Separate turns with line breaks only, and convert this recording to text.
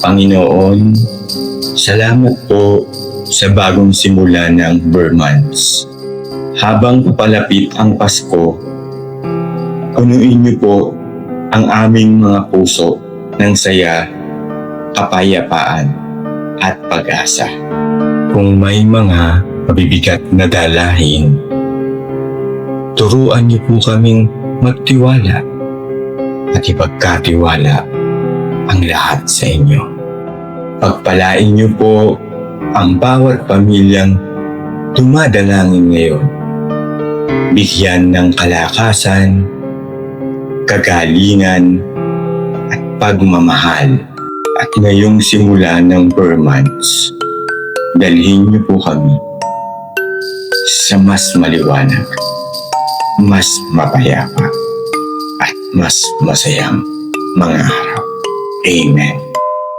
Panginoon, salamat po sa bagong simula ng Burmans. Habang papalapit ang Pasko, punuin niyo po ang aming mga puso ng saya, kapayapaan at pag-asa. Kung may mga mabibigat na dalahin, turuan niyo po kaming magtiwala at ipagkatiwala ang lahat sa inyo. Pagpalain niyo po ang bawat pamilyang dumadalangin ngayon. Bigyan ng kalakasan, kagalingan, at pagmamahal. At ngayong simula ng Burmans, dalhin niyo po kami sa mas maliwanag, mas mapayapa, at mas masayang mga araw. Amen.